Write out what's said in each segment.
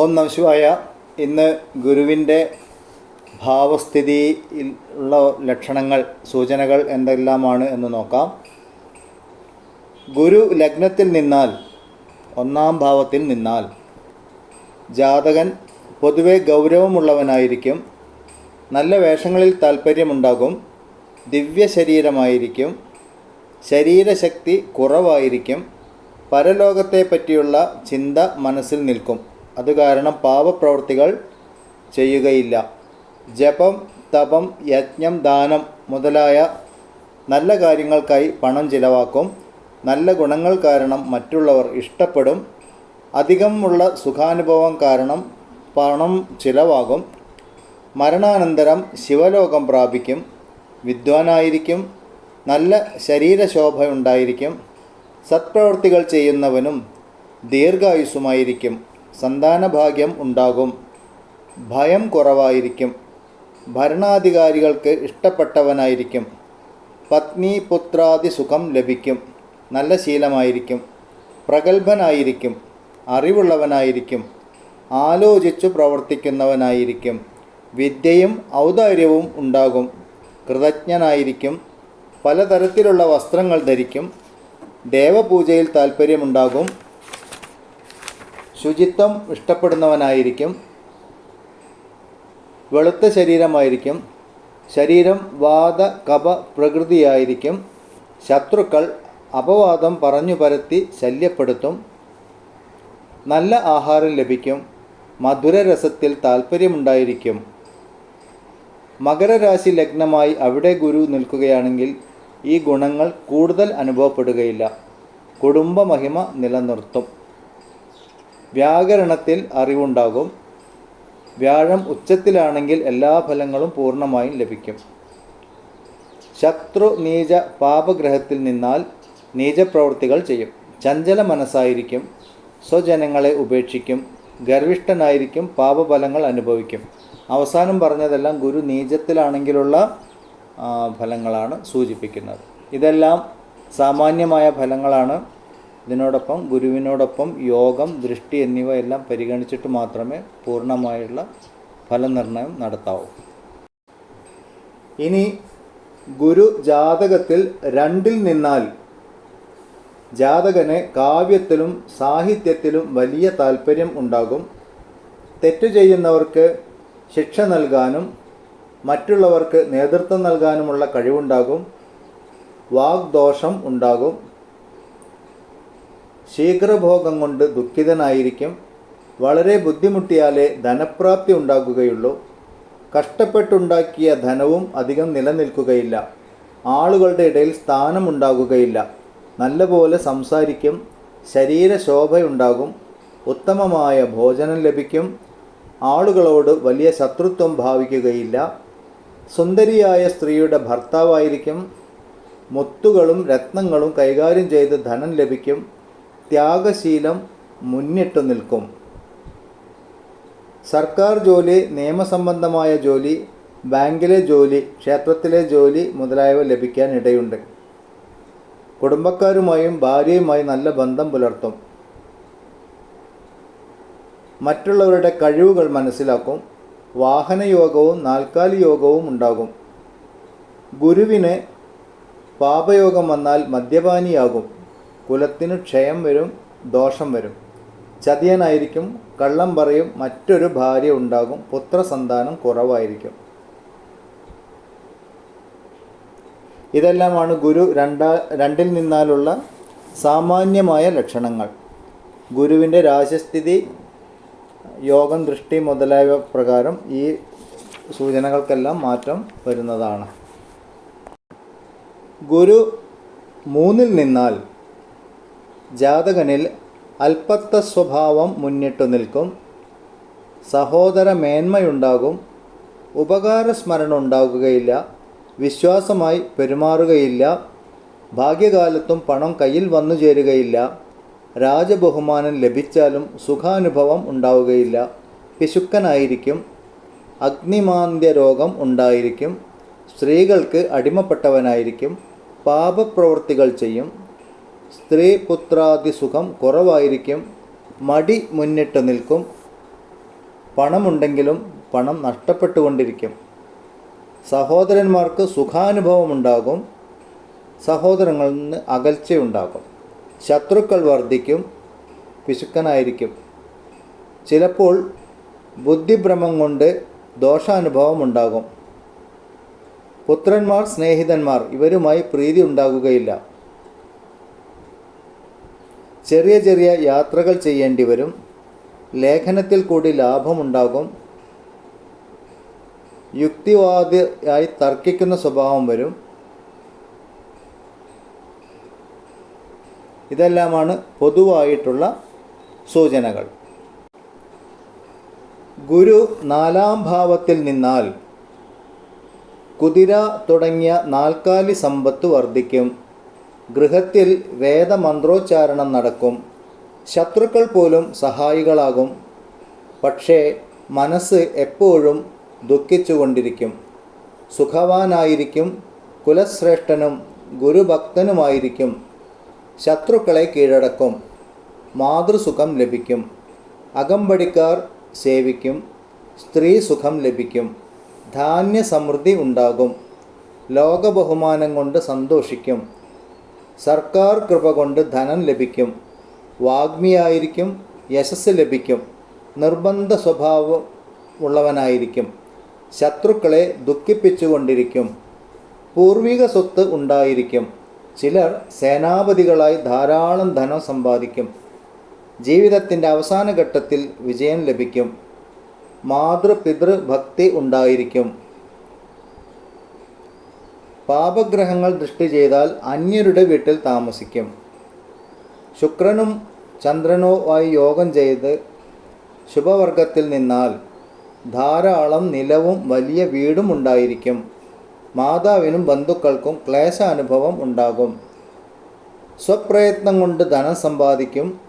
ഓം നമശിവായ ഇന്ന് ഗുരുവിന്റെ ഭാവസ്ഥിതിയിൽ ഉള്ള ലക്ഷണങ്ങൾ സൂചനകൾ എന്തെല്ലാമാണ് എന്ന് നോക്കാം. ഗുരു ലഗ്നത്തിൽ നിന്നാൽ ഒന്നാം ഭാവത്തിൽ നിന്നാൽ ജാതകൻ പൊതുവെ ഗൗരവമുള്ളവനായിരിക്കും നല്ല വേഷങ്ങളിൽ താല്പര്യമുണ്ടാകും ദിവ്യ ശരീരമായിരിക്കും ശരീരശക്തി കുറവായിരിക്കും പരലോകത്തെ പറ്റിയുള്ള ചിന്ത മനസ്സിൽ നിൽക്കും. അത് കാരണം പാപപ്രവൃത്തികൾ ചെയ്യുകയില്ല. ജപം തപം യജ്ഞം ദാനം മുതലായ നല്ല കാര്യങ്ങൾക്കായി പണം ചിലവാക്കും. നല്ല ഗുണങ്ങൾ കാരണം മറ്റുള്ളവർ ഇഷ്ടപ്പെടും. അധികമുള്ള സുഖാനുഭവം കാരണം പണം ചിലവാകും. മരണാനന്തരം ശിവലോകം പ്രാപിക്കും. വിദ്വാനായിരിക്കും. നല്ല ശരീരശോഭ ഉണ്ടായിരിക്കും സത്പ്രവൃത്തികൾ ചെയ്യുന്നവനും ദീർഘായുസ്സുമായിരിക്കും. സന്താനഭാഗ്യം ഉണ്ടാകും. ഭയം കുറവായിരിക്കും. ഭരണാധികാരികൾക്ക് ഇഷ്ടപ്പെട്ടവനായിരിക്കും. പത്നി പുത്രാദി സുഖം ലഭിക്കും. നല്ല ശീലമായിരിക്കും. പ്രഗത്ഭനായിരിക്കും. അറിവുള്ളവനായിരിക്കും. ആലോചിച്ചു പ്രവർത്തിക്കുന്നവനായിരിക്കും. വിദ്യയും ഔദാര്യവും ഉണ്ടാകും. കൃതജ്ഞനായിരിക്കും. പലതരത്തിലുള്ള വസ്ത്രങ്ങൾ ധരിക്കും. ദേവപൂജയിൽ താല്പര്യമുണ്ടാകും ശുചിത്വം ഇഷ്ടപ്പെടുന്നവനായിരിക്കും. വെളുത്ത ശരീരമായിരിക്കും. ശരീരം വാദ കപ പ്രകൃതിയായിരിക്കും. ശത്രുക്കൾ അപവാദം പറഞ്ഞു പരത്തി ശല്യപ്പെടുത്തും. നല്ല ആഹാരം ലഭിക്കും. മധുരരസത്തിൽ താൽപ്പര്യമുണ്ടായിരിക്കും. മകരരാശി ലഗ്നമായി അവിടെ ഗുരു നിൽക്കുകയാണെങ്കിൽ ഈ ഗുണങ്ങൾ കൂടുതൽ അനുഭവപ്പെടുകയില്ല. കുടുംബമഹിമ നിലനിർത്തും. വ്യാകരണത്തിൽ അറിവുണ്ടാകും. വ്യാഴം ഉച്ചത്തിലാണെങ്കിൽ എല്ലാ ഫലങ്ങളും പൂർണമായും ലഭിക്കും. ശത്രു നീച പാപഗ്രഹത്തിൽ നിന്നാൽ നീചപ്രവൃത്തികൾ ചെയ്യും. ചഞ്ചല മനസ്സായിരിക്കും. സ്വജനങ്ങളെ ഉപേക്ഷിക്കും. ഗർവിഷ്ഠനായിരിക്കും. പാപഫലങ്ങൾ അനുഭവിക്കും. അവസാനം പറഞ്ഞതെല്ലാം ഗുരു നീചത്തിലാണെങ്കിലുള്ള ഫലങ്ങളാണ് സൂചിപ്പിക്കുന്നത്. ഇതെല്ലാം സാമാന്യമായ ഫലങ്ങളാണ്. ഇതിനോടൊപ്പം ഗുരുവിനോടൊപ്പം യോഗം ദൃഷ്ടി എന്നിവ എല്ലാം പരിഗണിച്ചിട്ട് മാത്രമേ പൂർണമായുള്ള ഫലനിർണയം നടത്താവൂ. ഇനി ഗുരു ജാതകത്തിൽ രണ്ടിൽ നിന്നാൽ ജാതകന് കാവ്യത്തിലും സാഹിത്യത്തിലും വലിയ താല്പര്യം ഉണ്ടാകും. തെറ്റു ചെയ്യുന്നവർക്ക് ശിക്ഷ നൽകാനും മറ്റുള്ളവർക്ക് നേതൃത്വം നൽകാനുമുള്ള കഴിവുണ്ടാകും. വാഗ്ദോഷം ഉണ്ടാകും. ശീഘ്രഭോഗം കൊണ്ട് ദുഃഖിതനായിരിക്കും. വളരെ ബുദ്ധിമുട്ടിയാലേ ധനപ്രാപ്തി ഉണ്ടാകുകയുള്ളൂ. കഷ്ടപ്പെട്ടുണ്ടാക്കിയ ധനവും അധികം നിലനിൽക്കുകയില്ല. ആളുകളുടെ ഇടയിൽ സ്ഥാനമുണ്ടാകുകയില്ല. നല്ലപോലെ സംസാരിക്കും. ശരീരശോഭയുണ്ടാകും. ഉത്തമമായ ഭോജനം ലഭിക്കും. ആളുകളോട് വലിയ ശത്രുത്വം ഭാവിക്കുകയില്ല. സുന്ദരിയായ സ്ത്രീയുടെ ഭർത്താവായിരിക്കും. മുത്തുകളും രത്നങ്ങളും കൈകാര്യം ചെയ്ത് ധനം ലഭിക്കും. ത്യാഗശീലം മുന്നിട്ടു നിൽക്കും. സർക്കാർ ജോലി നിയമസംബന്ധമായ ജോലി ബാങ്കിലെ ജോലി ക്ഷേത്രത്തിലെ ജോലി മുതലായവ ലഭിക്കാൻ ഇടയുണ്ട് കുടുംബക്കാരുമായും ഭാര്യയുമായി നല്ല ബന്ധം പുലർത്തും. മറ്റുള്ളവരുടെ കഴിവുകൾ മനസ്സിലാക്കും. വാഹനയോഗവും നാൽക്കാലി യോഗവും ഉണ്ടാകും. ഗുരുവിന് പാപയോഗം വന്നാൽ മദ്യപാനിയാകും. കുലത്തിന് ക്ഷയം വരും ദോഷം വരും. ചതിയനായിരിക്കും കള്ളം പറയും മറ്റൊരു ഭാര്യ ഉണ്ടാകും പുത്രസന്താനം കുറവായിരിക്കും. ഇതെല്ലാമാണ് ഗുരു രണ്ടാ രണ്ടിൽ നിന്നാലുള്ള സാമാന്യമായ ലക്ഷണങ്ങൾ. ഗുരുവിന്റെ രാശസ്ഥിതി യോഗം ദൃഷ്ടി മുതലായവ പ്രകാരം ഈ സൂചനകൾക്കെല്ലാം മാറ്റം വരുന്നതാണ്. ഗുരു മൂന്നിൽ നിന്നാൽ ജാതകനിൽ അല്പത്ത സ്വഭാവം മുന്നിട്ടു നിൽക്കും. സഹോദര മേന്മയുണ്ടാകും ഉപകാര സ്മരണ ഉണ്ടാകുകയില്ല വിശ്വാസമായി പെരുമാറുകയില്ല. ഭാഗ്യകാലത്തും പണം കയ്യിൽ വന്നു ചേരുകയില്ല. രാജബഹുമാനം ലഭിച്ചാലും സുഖാനുഭവം ഉണ്ടാവുകയില്ല. പിശുക്കനായിരിക്കും. അഗ്നിമാന്ദ്യ രോഗം ഉണ്ടായിരിക്കും. സ്ത്രീകൾക്ക് അടിമപ്പെട്ടവനായിരിക്കും. പാപപ്രവൃത്തികൾ ചെയ്യും. സ്ത്രീ പുത്രാദി സുഖം കുറവായിരിക്കും. മടി മുന്നിട്ട് നിൽക്കും. പണമുണ്ടെങ്കിലും പണം നഷ്ടപ്പെട്ടുകൊണ്ടിരിക്കും. സഹോദരന്മാർക്ക് സുഖാനുഭവം ഉണ്ടാകും സഹോദരങ്ങളിൽ നിന്ന് അകൽച്ചയുണ്ടാകും. ശത്രുക്കൾ വർദ്ധിക്കും. പിശുക്കനായിരിക്കും. ചിലപ്പോൾ ബുദ്ധിഭ്രമം കൊണ്ട് ദോഷാനുഭവം ഉണ്ടാകും പുത്രന്മാർ സ്നേഹിതന്മാർ ഇവരുമായി പ്രീതി ഉണ്ടാകുകയില്ല. ചെറിയ ചെറിയ യാത്രകൾ ചെയ്യേണ്ടി വരും. ലേഖനത്തിൽ കൂടി ലാഭമുണ്ടാകും. യുക്തിവാദിയായി തർക്കിക്കുന്ന സ്വഭാവം വരും. ഇതെല്ലാമാണ് പൊതുവായിട്ടുള്ള സൂചനകൾ. ഗുരു നാലാം ഭാവത്തിൽ നിന്നാൽ കുതിര തുടങ്ങിയ നാൽക്കാലി സമ്പത്ത് വർദ്ധിക്കും. ഗൃഹത്തിൽ വേദമന്ത്രോച്ചാരണം നടക്കും. ശത്രുക്കൾ പോലും സഹായികളാകും. പക്ഷേ മനസ്സ് എപ്പോഴും ദുഃഖിച്ചുകൊണ്ടിരിക്കും. സുഖവാനായിരിക്കും കുലശ്രേഷ്ഠനും ഗുരുഭക്തനുമായിരിക്കും. ശത്രുക്കളെ കീഴടക്കും. മാതൃസുഖം ലഭിക്കും. അകമ്പടിക്കാർ സേവിക്കും. സ്ത്രീ സുഖം ലഭിക്കും. ധാന്യസമൃദ്ധി ഉണ്ടാകും. ലോകബഹുമാനം കൊണ്ട് സന്തോഷിക്കും. സർക്കാർ കൃപ കൊണ്ട് ധനം ലഭിക്കും വാഗ്മിയായിരിക്കും യശസ് ലഭിക്കും നിർബന്ധ സ്വഭാവം ഉള്ളവനായിരിക്കും ശത്രുക്കളെ ദുഃഖിപ്പിച്ചുകൊണ്ടിരിക്കും പൂർവിക സ്വത്ത് ഉണ്ടായിരിക്കും ചിലർ സേനാപതികളായി ധാരാളം ധനം സമ്പാദിക്കും ജീവിതത്തിന്റെ അവസാന ഘട്ടത്തിൽ വിജയം ലഭിക്കും മാതൃപിതൃ ഭക്തി ഉണ്ടായിരിക്കും. പാപഗ്രഹങ്ങൾ ദൃഷ്ടി ചെയ്താൽ അന്യരുടെ വീട്ടിൽ താമസിക്കും. ശുക്രനും ചന്ദ്രനോ ചന്ദ്രനുമായി യോഗം ചെയ്ത് ശുഭവർഗത്തിൽ നിന്നാൽ ധാരാളം നിലവും വലിയ വീടും ഉണ്ടായിരിക്കും. മാതാവിനും ബന്ധുക്കൾക്കും ക്ലേശാനുഭവം ഉണ്ടാകും. സ്വപ്രയത്നം കൊണ്ട് ധനം സമ്പാദിക്കും.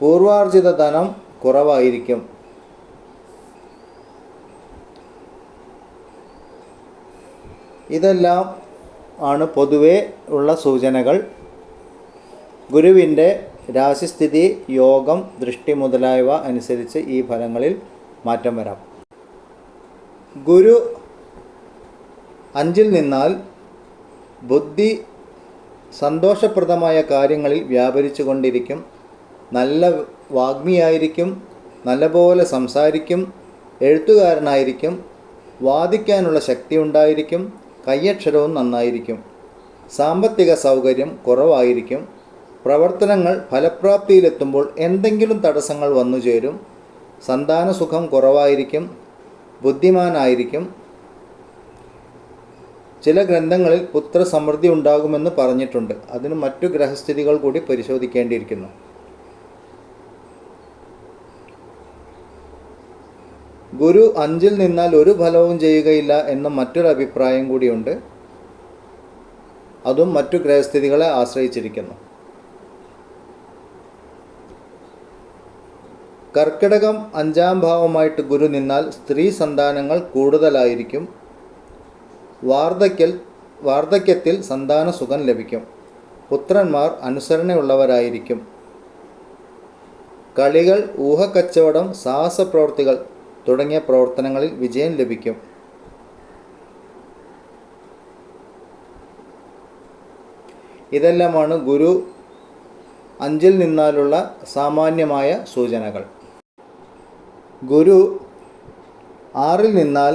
പൂർവാർജിത ധനം കുറവായിരിക്കും. ഇതെല്ലാം ആണ് പൊതുവേ ഉള്ള സൂചനകൾ. ഗുരുവിന്റെ രാശിസ്ഥിതി യോഗം ദൃഷ്ടി മുതലായവ അനുസരിച്ച് ഈ ഫലങ്ങളിൽ മാറ്റം വരാം. ഗുരു അഞ്ചിൽ നിന്നാൽ ബുദ്ധി സന്തോഷപ്രദമായ കാര്യങ്ങളിൽ വ്യാപരിച്ചു കൊണ്ടിരിക്കും. നല്ല വാഗ്മിയായിരിക്കും നല്ലപോലെ സംസാരിക്കും എഴുത്തുകാരനായിരിക്കും വാദിക്കാനുള്ള ശക്തി ഉണ്ടായിരിക്കും കയ്യക്ഷരവും നന്നായിരിക്കും. സാമ്പത്തിക സൗകര്യം കുറവായിരിക്കും. പ്രവർത്തനങ്ങൾ ഫലപ്രാപ്തിയിലെത്തുമ്പോൾ എന്തെങ്കിലും തടസ്സങ്ങൾ വന്നു ചേരും. സന്താന സുഖം കുറവായിരിക്കും. ബുദ്ധിമാനായിരിക്കും. ചില ഗ്രന്ഥങ്ങളിൽ പുത്രസമൃദ്ധി ഉണ്ടാകുമെന്ന് പറഞ്ഞിട്ടുണ്ട്. അതിന് മറ്റു ഗ്രഹസ്ഥിതികൾ കൂടി പരിശോധിക്കേണ്ടിയിരിക്കുന്നു. ഗുരു അഞ്ചിൽ നിന്നാൽ ഒരു ഫലവും ചെയ്യുകയില്ല എന്ന മറ്റൊരു അഭിപ്രായം കൂടിയുണ്ട്. അതും മറ്റു ഗ്രഹസ്ഥിതികളെ ആശ്രയിച്ചിരിക്കുന്നു. കർക്കിടകം അഞ്ചാം ഭാവമായിട്ട് ഗുരു നിന്നാൽ സ്ത്രീ സന്താനങ്ങൾ കൂടുതലായിരിക്കും. വാർദ്ധക്യൽ വാർദ്ധക്യത്തിൽ സന്താന സുഖം ലഭിക്കും. പുത്രന്മാർ അനുസരണയുള്ളവരായിരിക്കും. കളികൾ ഊഹക്കച്ചവടം സാഹസപ്രവർത്തികൾ തുടങ്ങിയ പ്രവർത്തനങ്ങളിൽ വിജയം ലഭിക്കും. ഇതെല്ലാമാണ് ഗുരു അഞ്ചിൽ നിന്നാലുള്ള സാമാന്യമായ സൂചനകൾ. ഗുരു ആറിൽ നിന്നാൽ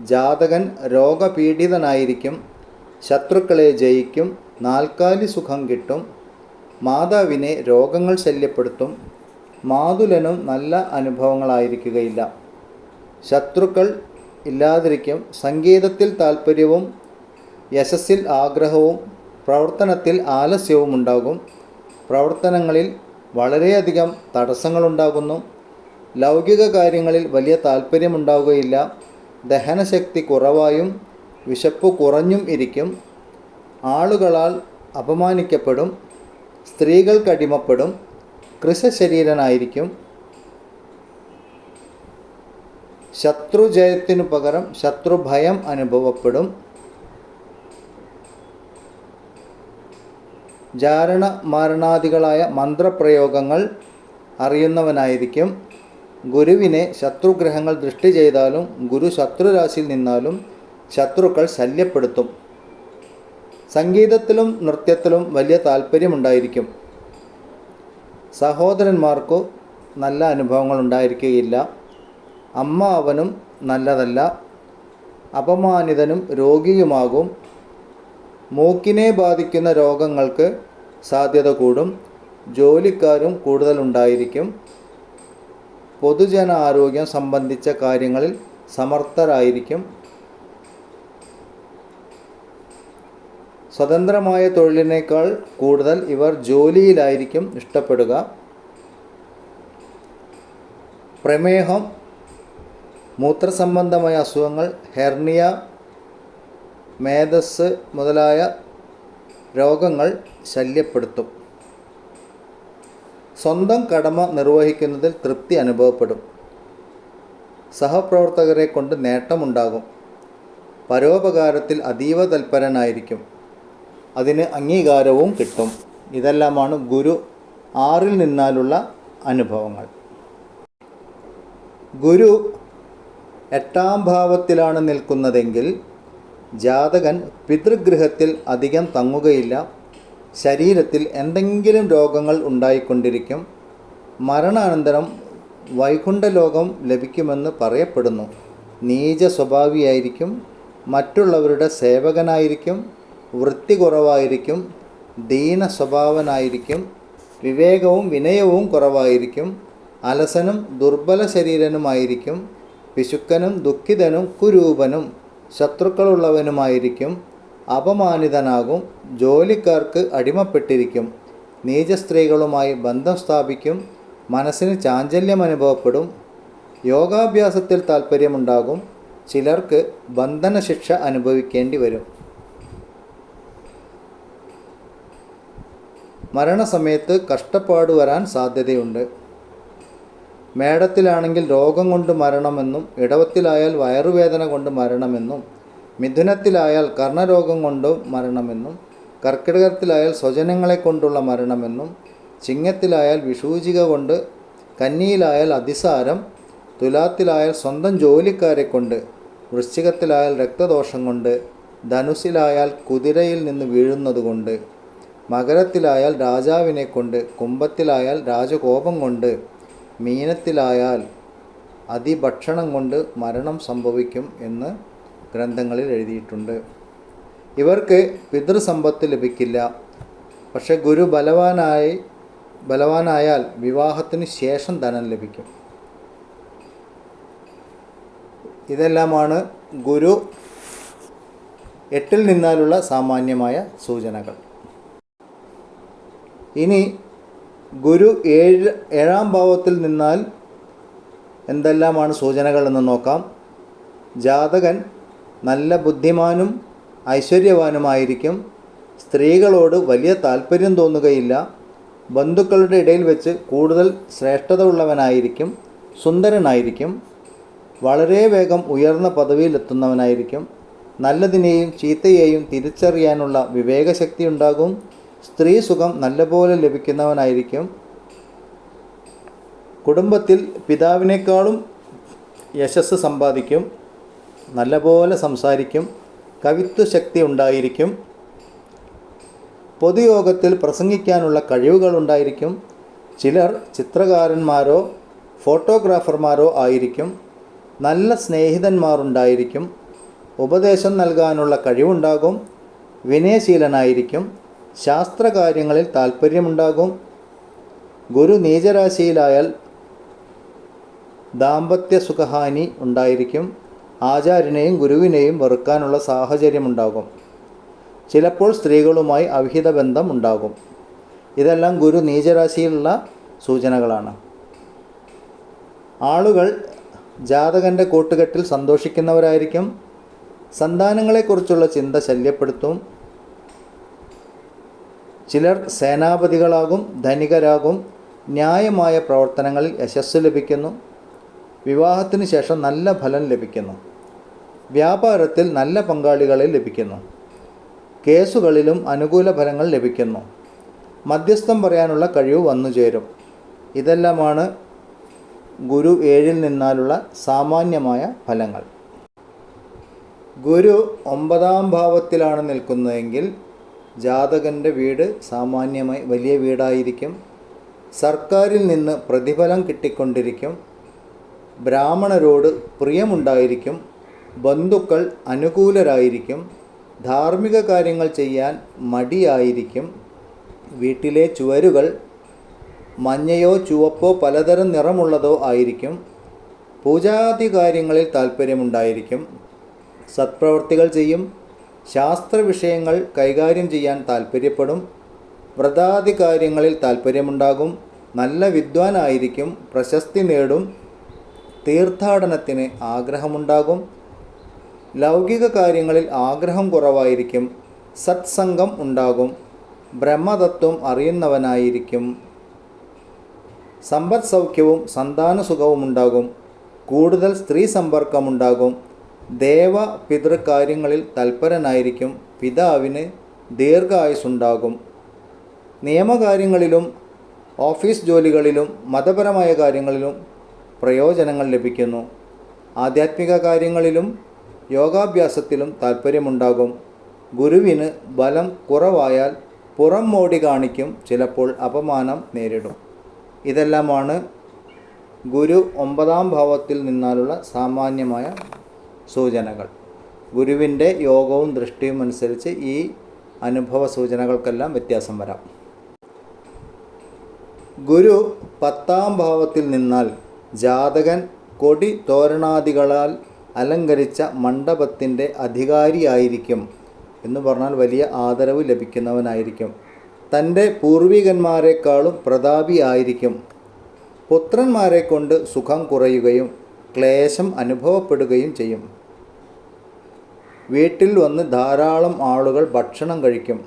ജാതകൻ രോഗപീഡിതനായിരിക്കും ശത്രുക്കളെ ജയിക്കും നാൽക്കാലി സുഖം കിട്ടും മാതാവിനെ രോഗങ്ങൾ ശല്യപ്പെടുത്തും മാതുലനും നല്ല അനുഭവങ്ങളായിരിക്കുകയില്ല. ശത്രുക്കൾ ഇല്ലാതിരിക്കും. സംഗീതത്തിൽ താൽപ്പര്യവും യശസ്സിൽ ആഗ്രഹവും പ്രവർത്തനത്തിൽ ആലസ്യവും ഉണ്ടാകും പ്രവർത്തനങ്ങളിൽ വളരെയധികം തടസ്സങ്ങളുണ്ടാകുന്നു. ലൗകിക കാര്യങ്ങളിൽ വലിയ താല്പര്യമുണ്ടാവുകയില്ല ദഹനശക്തി കുറവായും വിശപ്പ് കുറഞ്ഞും ഇരിക്കും. ആളുകളാൽ അപമാനിക്കപ്പെടും. സ്ത്രീകൾക്കടിമപ്പെടും കൃശശരീരനായിരിക്കും. ശത്രുജയത്തിനു പകരം ശത്രുഭയം അനുഭവപ്പെടും. ജാരണ മാരണാദികളായ മന്ത്രപ്രയോഗങ്ങൾ അറിയുന്നവനായിരിക്കും. ഗുരുവിനെ ശത്രുഗ്രഹങ്ങൾ ദൃഷ്ടി ചെയ്താലും ഗുരു ശത്രുരാശിയിൽ നിന്നാലും ശത്രുക്കൾ ശല്യപ്പെടുത്തും. സംഗീതത്തിലും നൃത്തത്തിലും വലിയ താല്പര്യമുണ്ടായിരിക്കും. സഹോദരന്മാർക്കു നല്ല അനുഭവങ്ങൾ ഉണ്ടായിരിക്കുകയില്ല. അമ്മ അവനും നല്ലതല്ല അപമാനിതനും രോഗിയുമാകും. മൂക്കിനെ ബാധിക്കുന്ന രോഗങ്ങൾക്ക് സാധ്യത കൂടും. ജോലിക്കാരും കൂടുതലുണ്ടായിരിക്കും. പൊതുജന ആരോഗ്യം സംബന്ധിച്ച കാര്യങ്ങളിൽ സമർത്ഥരായിരിക്കും. സ്വതന്ത്രമായ തൊഴിലിനേക്കാൾ കൂടുതൽ ഇവർ ജോലിയിലായിരിക്കും ഇഷ്ടപ്പെടുക. പ്രമേഹം മൂത്രസംബന്ധമായ അസുഖങ്ങൾ ഹെർണിയ മേധസ് മുതലായ രോഗങ്ങൾ ശല്യപ്പെടുത്തും. സ്വന്തം കടമ നിർവഹിക്കുന്നതിൽ തൃപ്തി അനുഭവപ്പെടും. സഹപ്രവർത്തകരെ കൊണ്ട് നേട്ടമുണ്ടാകും. പരോപകാരത്തിൽ അതീവ തൽപരനായിരിക്കും. അതിന് അംഗീകാരവും കിട്ടും. ഇതെല്ലാമാണ് ഗുരു ആറിൽ നിന്നാലുള്ള അനുഭവങ്ങൾ. ഗുരു എട്ടാം ഭാവത്തിലാണ് നിൽക്കുന്നതെങ്കിൽ ജാതകൻ പിതൃഗൃഹത്തിൽ അധികം തങ്ങുകയില്ല. ശരീരത്തിൽ എന്തെങ്കിലും രോഗങ്ങൾ ഉണ്ടായിക്കൊണ്ടിരിക്കും. മരണാനന്തരം വൈകുണ്ഠലോകം ലഭിക്കുമെന്ന് പറയപ്പെടുന്നു. നീച സ്വഭാവിയായിരിക്കും. മറ്റുള്ളവരുടെ സേവകനായിരിക്കും. വൃത്തി കുറവായിരിക്കും. ദീന സ്വഭാവനായിരിക്കും. വിവേകവും വിനയവും കുറവായിരിക്കും. അലസനും ദുർബല ശരീരനുമായിരിക്കും. പിശുക്കനും ദുഃഖിതനും കുരൂപനും ശത്രുക്കളുള്ളവനുമായിരിക്കും. അപമാനിതനാകും. ജോലിക്കാർക്ക് അടിമപ്പെട്ടിരിക്കും. നീച സ്ത്രീകളുമായി ബന്ധം സ്ഥാപിക്കും. മനസ്സിന് ചാഞ്ചല്യം അനുഭവപ്പെടും. യോഗാഭ്യാസത്തിൽ താൽപ്പര്യമുണ്ടാകും. ചിലർക്ക് ബന്ധനശിക്ഷ അനുഭവിക്കേണ്ടി വരും. മരണസമയത്ത് കഷ്ടപ്പാട് വരാൻ സാധ്യതയുണ്ട്. മേടത്തിലാണെങ്കിൽ രോഗം കൊണ്ട് മരണമെന്നും ഇടവത്തിലായാൽ വയറുവേദന കൊണ്ട് മരണമെന്നും മിഥുനത്തിലായാൽ കർണരോഗം കൊണ്ട് മരണമെന്നും കർക്കിടകത്തിലായാൽ സ്വജനങ്ങളെ കൊണ്ടുള്ള മരണമെന്നും ചിങ്ങത്തിലായാൽ വിഷൂചിക കൊണ്ട് കന്നിയിലായാൽ അതിസാരം തുലാത്തിലായാൽ സ്വന്തം ജോലിക്കാരെ കൊണ്ട് വൃശ്ചികത്തിലായാൽ രക്തദോഷം കൊണ്ട് ധനുസിലായാൽ കുതിരയിൽ നിന്ന് വീഴുന്നതുകൊണ്ട് മകരത്തിലായാൽ രാജാവിനെ കൊണ്ട് കുംഭത്തിലായാൽ രാജകോപം കൊണ്ട് മീനത്തിലായാൽ അതിഭക്ഷണം കൊണ്ട് മരണം സംഭവിക്കും എന്ന് ഗ്രന്ഥങ്ങളിൽ എഴുതിയിട്ടുണ്ട്. ഇവർക്ക് പിതൃസമ്പത്ത് ലഭിക്കില്ല. പക്ഷെ ഗുരു ബലവാനായി ബലവാനായാൽ വിവാഹത്തിന് ശേഷം ധനം ലഭിക്കും. ഇതെല്ലാമാണ് ഗുരു എട്ടിൽ നിന്നാലുള്ള സാമാന്യമായ സൂചനകൾ. ഇനി ഗുരു ഏഴ് ഏഴാം ഭാവത്തിൽ നിന്നാൽ എന്തെല്ലാമാണ് സൂചനകൾ എന്ന് നോക്കാം. ജാതകൻ നല്ല ബുദ്ധിമാനും ഐശ്വര്യവാനുമായിരിക്കും. സ്ത്രീകളോട് വലിയ താല്പര്യം തോന്നുകയില്ല. ബന്ധുക്കളുടെ ഇടയിൽ വെച്ച് കൂടുതൽ ശ്രേഷ്ഠത ഉള്ളവനായിരിക്കും സുന്ദരനായിരിക്കും. വളരെ വേഗം ഉയർന്ന പദവിയിലെത്തുന്നവനായിരിക്കും. നല്ലതിനെയും ചീത്തയെയും തിരിച്ചറിയാനുള്ള വിവേകശക്തി ഉണ്ടാകും. സ്ത്രീ സുഖം നല്ലപോലെ ലഭിക്കുന്നവനായിരിക്കും. കുടുംബത്തിൽ പിതാവിനേക്കാളും യശസ് സമ്പാദിക്കും. നല്ലപോലെ സംസാരിക്കും. കവിത്വ ശക്തി ഉണ്ടായിരിക്കും. പൊതുയോഗത്തിൽ പ്രസംഗിക്കാനുള്ള കഴിവുകൾ ഉണ്ടായിരിക്കും. ചിലർ ചിത്രകാരന്മാരോ ഫോട്ടോഗ്രാഫർമാരോ ആയിരിക്കും. നല്ല സ്നേഹിതന്മാരുണ്ടായിരിക്കും ഉപദേശം നൽകാനുള്ള കഴിവുണ്ടാകും. വിനയശീലനായിരിക്കും. ശാസ്ത്രകാര്യങ്ങളിൽ താല്പര്യമുണ്ടാകും ഗുരു നീചരാശിയിലായാൽ ദാമ്പത്യ സുഖഹാനി ഉണ്ടായിരിക്കും. ആചാര്യനെയും ഗുരുവിനെയും വെറുക്കാനുള്ള സാഹചര്യമുണ്ടാകും. ചിലപ്പോൾ സ്ത്രീകളുമായി അവിഹിത ബന്ധം ഉണ്ടാകും. ഇതെല്ലാം ഗുരു നീചരാശിയിലുള്ള സൂചനകളാണ്. ആളുകൾ ജാതകന്റെ കൂട്ടുകെട്ടിൽ സന്തോഷിക്കുന്നവരായിരിക്കും. സന്താനങ്ങളെക്കുറിച്ചുള്ള ചിന്ത ശല്യപ്പെടുത്തും. ചിലർ സേനാപതികളാകും ധനികരാകും ന്യായമായ പ്രവർത്തനങ്ങളിൽ യശസ് ലഭിക്കുന്നു വിവാഹത്തിന് ശേഷം നല്ല ഫലം ലഭിക്കുന്നു വ്യാപാരത്തിൽ നല്ല പങ്കാളികളെ ലഭിക്കുന്നു കേസുകളിലും അനുകൂല ഫലങ്ങൾ ലഭിക്കുന്നു മധ്യസ്ഥം പറയാനുള്ള കഴിവ് വന്നു ചേരും ഇതെല്ലാമാണ് ഗുരു ഏഴിൽ നിന്നാലുള്ള സാമാന്യമായ ഫലങ്ങൾ. ഗുരു ഒമ്പതാം ഭാവത്തിലാണ് നിൽക്കുന്നതെങ്കിൽ ജാതകന്റെ വീട് സാമാന്യമായി വലിയ വീടായിരിക്കും. സർക്കാരിൽ നിന്ന് പ്രതിഫലം കിട്ടിക്കൊണ്ടിരിക്കും. ബ്രാഹ്മണരോട് പ്രിയമുണ്ടായിരിക്കും. ബന്ധുക്കൾ അനുകൂലരായിരിക്കും. ധാർമ്മിക കാര്യങ്ങൾ ചെയ്യാൻ മടിയായിരിക്കും. വീട്ടിലെ ചുവരുകൾ മഞ്ഞയോ ചുവപ്പോ പലതരം നിറമുള്ളതോ ആയിരിക്കും. പൂജാതി കാര്യങ്ങളിൽ താല്പര്യമുണ്ടായിരിക്കും സത്പ്രവർത്തികൾ ചെയ്യും. ശാസ്ത്ര വിഷയങ്ങൾ കൈകാര്യം ചെയ്യാൻ താല്പര്യപ്പെടും വ്രതാദി കാര്യങ്ങളിൽ താല്പര്യമുണ്ടാകും നല്ല വിദ്വാനായിരിക്കും പ്രശസ്തി നേടും. തീർത്ഥാടനത്തിന് ആഗ്രഹമുണ്ടാകും. ലൗകിക കാര്യങ്ങളിൽ ആഗ്രഹം കുറവായിരിക്കും. സത്സംഗം ഉണ്ടാകും. ബ്രഹ്മതത്വം അറിയുന്നവനായിരിക്കും. സമ്പദ് സൗഖ്യവും സന്താന സുഖവും ഉണ്ടാകും കൂടുതൽ സ്ത്രീ സമ്പർക്കമുണ്ടാകും. ദേവ പിതൃകാര്യങ്ങളിൽ തൽപരനായിരിക്കും. പിതാവിന് ദീർഘായുസ്സുണ്ടാകും. നിയമകാര്യങ്ങളിലും ഓഫീസ് ജോലികളിലും മതപരമായ കാര്യങ്ങളിലും പ്രയോജനങ്ങൾ ലഭിക്കുന്നു. ആധ്യാത്മിക കാര്യങ്ങളിലും യോഗാഭ്യാസത്തിലും താല്പര്യമുണ്ടാകും ഗുരുവിന് ബലം കുറവായാൽ പുറം മോടി കാണിക്കും ചിലപ്പോൾ അപമാനം നേരിടും. ഇതെല്ലാമാണ് ഗുരു ഒമ്പതാം ഭാവത്തിൽ നിന്നാലുള്ള സാമാന്യമായ സൂചനകൾ. ഗുരുവിന്റെ യോഗവും ദൃഷ്ടിയും അനുസരിച്ച് ഈ അനുഭവ സൂചനകൾക്കെല്ലാം വ്യത്യാസം വരാം. ഗുരു പത്താം ഭാവത്തിൽ നിന്നാൽ ജാതകൻ കൊടി തോരണാദികളാൽ അലങ്കരിച്ച മണ്ഡപത്തിന്റെ അധികാരിയായിരിക്കും എന്ന് പറഞ്ഞാൽ വലിയ ആദരവ് ലഭിക്കുന്നവനായിരിക്കും. തന്റെ പൂർവികന്മാരെക്കാളും പ്രതാപിയായിരിക്കും പുത്രന്മാരെ കൊണ്ട് സുഖം കുറയുകയും ക്ലേശം അനുഭവപ്പെടുകയും ചെയ്യും. വീട്ടിൽ വന്ന് ധാരാളം ആളുകൾ ഭക്ഷണം കഴിക്കും.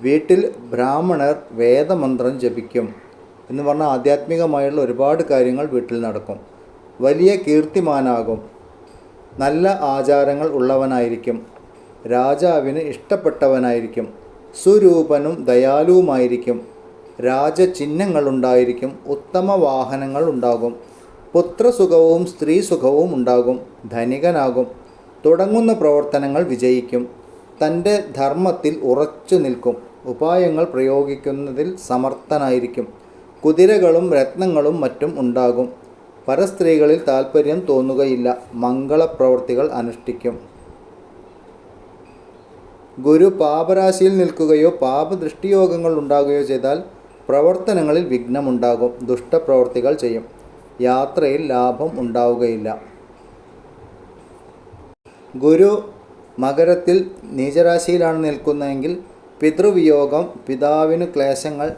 വീട്ടിൽ ബ്രാഹ്മണർ വേദമന്ത്രം ജപിക്കും എന്ന് പറഞ്ഞാൽ ആധ്യാത്മികമായുള്ള ഒരുപാട് കാര്യങ്ങൾ വീട്ടിൽ നടക്കും. വലിയ കീർത്തിമാനാകും. നല്ല ആചാരങ്ങൾ ഉള്ളവനായിരിക്കും. രാജാവിന് ഇഷ്ടപ്പെട്ടവനായിരിക്കും. സുരൂപനും ദയാലുവുമായിരിക്കും. രാജചിഹ്നങ്ങളുണ്ടായിരിക്കും ഉത്തമ വാഹനങ്ങൾ ഉണ്ടാകും. പുത്രസുഖവും സ്ത്രീസുഖവും ഉണ്ടാകും. ധനികനാകും. തുടങ്ങുന്ന പ്രവർത്തനങ്ങൾ വിജയിക്കും. തന്റെ ധർമ്മത്തിൽ ഉറച്ചു നിൽക്കും. ഉപായങ്ങൾ പ്രയോഗിക്കുന്നതിൽ സമർത്ഥനായിരിക്കും. കുതിരകളും രത്നങ്ങളും മറ്റും ഉണ്ടാകും. പരസ്ത്രീകളിൽ താൽപ്പര്യം തോന്നുകയില്ല. മംഗളപ്രവർത്തികൾ അനുഷ്ഠിക്കും. ഗുരു പാപരാശിയിൽ നിൽക്കുകയോ പാപദൃഷ്ടിയോഗങ്ങൾ ഉണ്ടാകുകയോ ചെയ്താൽ പ്രവർത്തനങ്ങളിൽ വിഘ്നമുണ്ടാകും. ദുഷ്ടപ്രവർത്തികൾ ചെയ്യും. യാത്രയിൽ ലാഭം ഉണ്ടാവുകയില്ല. ഗുരു മകരത്തിൽ നീചരാശിയിലാണ് നിൽക്കുന്നതെങ്കിൽ പിതൃവിയോഗം പിതാവിന് ക്ലേശങ്ങൾ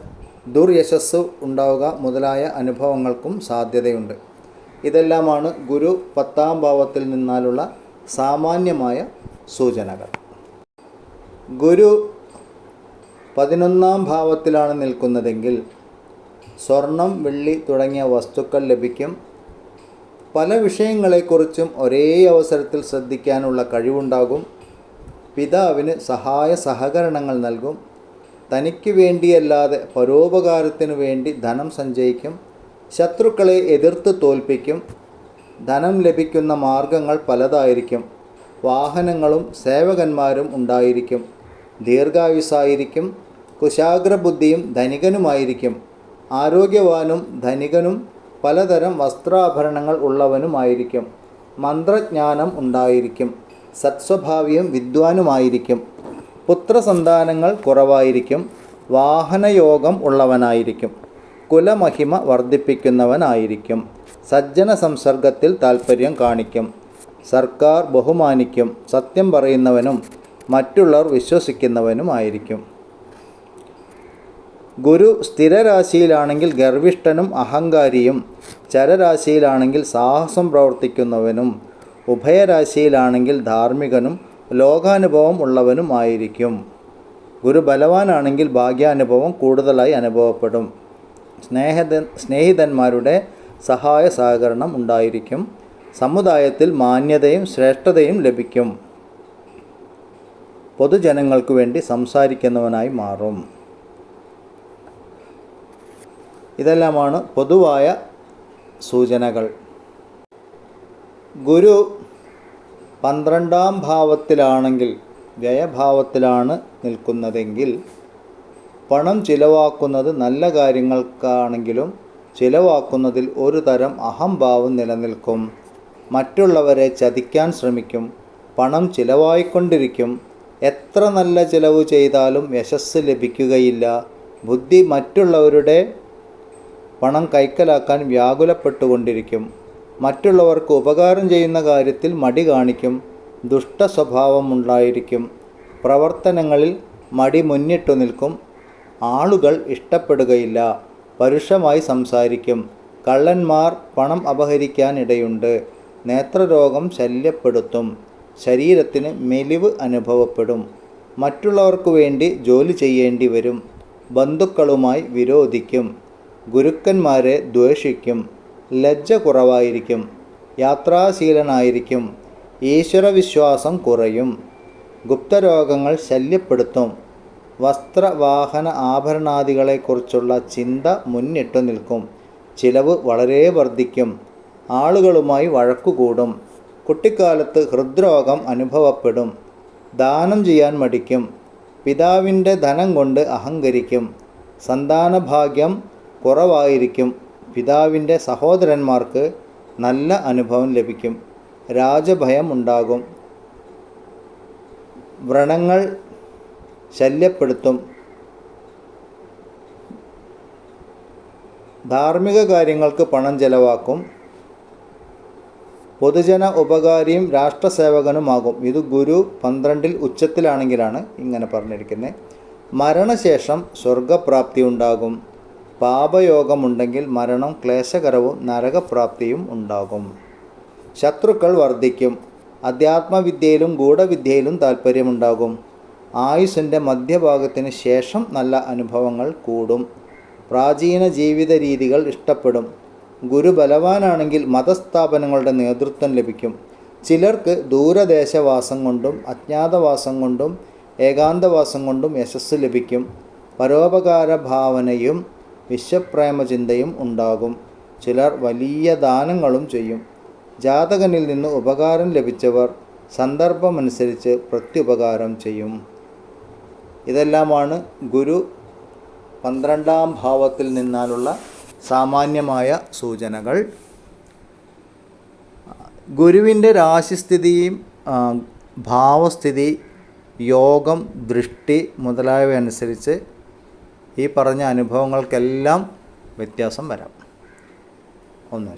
ദുർയശസ് ഉണ്ടാവുക മുതലായ അനുഭവങ്ങൾക്കും സാധ്യതയുണ്ട്. ഇതെല്ലാമാണ് ഗുരു പത്താം ഭാവത്തിൽ നിന്നാലുള്ള സാമാന്യമായ സൂചനകൾ. ഗുരു പതിനൊന്നാം ഭാവത്തിലാണ് നിൽക്കുന്നതെങ്കിൽ സ്വർണം വെള്ളി തുടങ്ങിയ വസ്തുക്കൾ ലഭിക്കും. പല വിഷയങ്ങളെക്കുറിച്ചും ഒരേ അവസരത്തിൽ ശ്രദ്ധിക്കാനുള്ള കഴിവുണ്ടാകും. പിതാവിന് സഹായ സഹകരണങ്ങൾ നൽകും. തനിക്ക് വേണ്ടിയല്ലാതെ പരോപകാരത്തിനു വേണ്ടി ധനം സഞ്ചയിക്കും. ശത്രുക്കളെ എതിർത്ത് തോൽപ്പിക്കും. ധനം ലഭിക്കുന്ന മാർഗങ്ങൾ പലതായിരിക്കും. വാഹനങ്ങളും സേവകന്മാരും ഉണ്ടായിരിക്കും. ദീർഘായുസായിരിക്കും. കുശാഗ്രബുദ്ധിയും ധനികനുമായിരിക്കും. ആരോഗ്യവാനും ധനികനും പലതരം വസ്ത്രാഭരണങ്ങൾ ഉള്ളവനുമായിരിക്കും. മന്ത്രജ്ഞാനം ഉണ്ടായിരിക്കും. സത്സ്വഭാവിയും വിദ്വാനുമായിരിക്കും. പുത്രസന്താനങ്ങൾ കുറവായിരിക്കും. വാഹനയോഗം ഉള്ളവനായിരിക്കും. കുലമഹിമ വർദ്ധിപ്പിക്കുന്നവനായിരിക്കും. സജ്ജന സംസർഗത്തിൽ താൽപ്പര്യം കാണിക്കും. സർക്കാർ ബഹുമാനിക്കും. സത്യം പറയുന്നവനും മറ്റുള്ളവർ വിശ്വസിക്കുന്നവനുമായിരിക്കും. ഗുരു സ്ഥിരരാശിയിലാണെങ്കിൽ ഗർവിഷ്ഠനും അഹങ്കാരിയും ചരരാശിയിലാണെങ്കിൽ സാഹസം പ്രവർത്തിക്കുന്നവനും ഉഭയരാശിയിലാണെങ്കിൽ ധാർമ്മികനും ലോകാനുഭവം ഉള്ളവനും ആയിരിക്കും. ഗുരു ബലവാനാണെങ്കിൽ ഭാഗ്യാനുഭവം കൂടുതലായി അനുഭവപ്പെടും. സ്നേഹത സ്നേഹിതന്മാരുടെ സഹായ സഹകരണം ഉണ്ടായിരിക്കും. സമുദായത്തിൽ മാന്യതയും ശ്രേഷ്ഠതയും ലഭിക്കും. പൊതുജനങ്ങൾക്ക് വേണ്ടി സംസാരിക്കുന്നവനായി മാറും. ഇതെല്ലാമാണ് പൊതുവായ സൂചനകൾ. ഗുരു പന്ത്രണ്ടാം ഭാവത്തിലാണെങ്കിൽ വ്യയഭാവത്തിലാണ് നിൽക്കുന്നതെങ്കിൽ പണം ചിലവാക്കുന്നത് നല്ല കാര്യങ്ങൾക്കാണെങ്കിലും ചിലവാക്കുന്നതിൽ ഒരു തരം അഹംഭാവം നിലനിൽക്കും. മറ്റുള്ളവരെ ചതിക്കാൻ ശ്രമിക്കും. പണം ചിലവായിക്കൊണ്ടിരിക്കും. എത്ര നല്ല ചിലവ് ചെയ്താലും യശസ് ലഭിക്കുകയില്ല. ബുദ്ധി മറ്റുള്ളവരുടെ പണം കൈക്കലാക്കാൻ വ്യാകുലപ്പെട്ടുകൊണ്ടിരിക്കും. മറ്റുള്ളവർക്ക് ഉപകാരം ചെയ്യുന്ന കാര്യത്തിൽ മടി കാണിക്കും. ദുഷ്ട സ്വഭാവമുണ്ടായിരിക്കും പ്രവർത്തനങ്ങളിൽ മടി മുന്നിട്ടു നിൽക്കും. ആളുകൾ ഇഷ്ടപ്പെടുകയില്ല. പരുഷമായി സംസാരിക്കും. കള്ളന്മാർ പണം അപഹരിക്കാനിടയുണ്ട്. നേത്രരോഗം ശല്യപ്പെടുത്തും. ശരീരത്തിന് മെലിവ് അനുഭവപ്പെടും. മറ്റുള്ളവർക്കു വേണ്ടി ജോലി ചെയ്യേണ്ടി വരും ബന്ധുക്കളുമായി വിരോധിക്കും. ഗുരുക്കന്മാരെ ദ്വേഷിക്കും ലജ്ജ കുറവായിരിക്കും യാത്രാശീലനായിരിക്കും ഈശ്വരവിശ്വാസം കുറയും ഗുപ്തരോഗങ്ങൾ ശല്യപ്പെടുത്തും വസ്ത്രവാഹന ആഭരണാദികളെക്കുറിച്ചുള്ള ചിന്ത മുന്നിട്ടു നിൽക്കും ചിലവ് വളരെ വർദ്ധിക്കും ആളുകളുമായി വഴക്കുകൂടും കുട്ടിക്കാലത്ത് ഹൃദ്രോഗം അനുഭവപ്പെടും ദാനം ചെയ്യാൻ മടിക്കും പിതാവിന്റെ ധനം കൊണ്ട് അഹങ്കരിക്കും സന്താനഭാഗ്യം കുറവായിരിക്കും. പിതാവിന്റെ സഹോദരന്മാർക്ക് നല്ല അനുഭവം ലഭിക്കും. രാജഭയം ഉണ്ടാകും വ്രണങ്ങൾ ശല്യപ്പെടുത്തും. ധാർമ്മിക കാര്യങ്ങൾക്ക് പണം ചെലവാക്കും. പൊതുജന ഉപകാരിയും രാഷ്ട്രസേവകനുമാകും. ഇത് ഗുരു പന്ത്രണ്ടിൽ ഉച്ചത്തിലാണെങ്കിലാണ് ഇങ്ങനെ പറഞ്ഞിരിക്കുന്നത്. മരണശേഷം സ്വർഗപ്രാപ്തി ഉണ്ടാകും. പാപയോഗമുണ്ടെങ്കിൽ മരണം ക്ലേശകരവും നരകപ്രാപ്തിയും ഉണ്ടാകും. ശത്രുക്കൾ വർദ്ധിക്കും അധ്യാത്മവിദ്യയിലും ഗൂഢവിദ്യയിലും താല്പര്യമുണ്ടാകും ആയുസിന്റെ മധ്യഭാഗത്തിന് ശേഷം നല്ല അനുഭവങ്ങൾ കൂടും. പ്രാചീന ജീവിത രീതികൾ ഇഷ്ടപ്പെടും. ഗുരു ബലവാനാണെങ്കിൽ മതസ്ഥാപനങ്ങളുടെ നേതൃത്വം ലഭിക്കും. ചിലർക്ക് ദൂരദേശവാസം കൊണ്ടും അജ്ഞാതവാസം കൊണ്ടും ഏകാന്തവാസം കൊണ്ടും യശസ് ലഭിക്കും. പരോപകാര ഭാവനയും വിശ്വപ്രേമചിന്തയും ഉണ്ടാകും. ചിലർ വലിയ ദാനങ്ങളും ചെയ്യും. ജാതകനിൽ നിന്ന് ഉപകാരം ലഭിച്ചവർ സന്ദർഭമനുസരിച്ച് പ്രത്യുപകാരം ചെയ്യും. ഇതെല്ലാമാണ് ഗുരു പന്ത്രണ്ടാം ഭാവത്തിൽ നിന്നാലുള്ള സാമാന്യമായ സൂചനകൾ. ഗുരുവിന്റെ രാശിസ്ഥിതിയും ഭാവസ്ഥിതി യോഗം ദൃഷ്ടി മുതലായവ അനുസരിച്ച് ഈ പറഞ്ഞ അനുഭവങ്ങൾക്കെല്ലാം വ്യത്യാസം വരാം. ഒന്ന്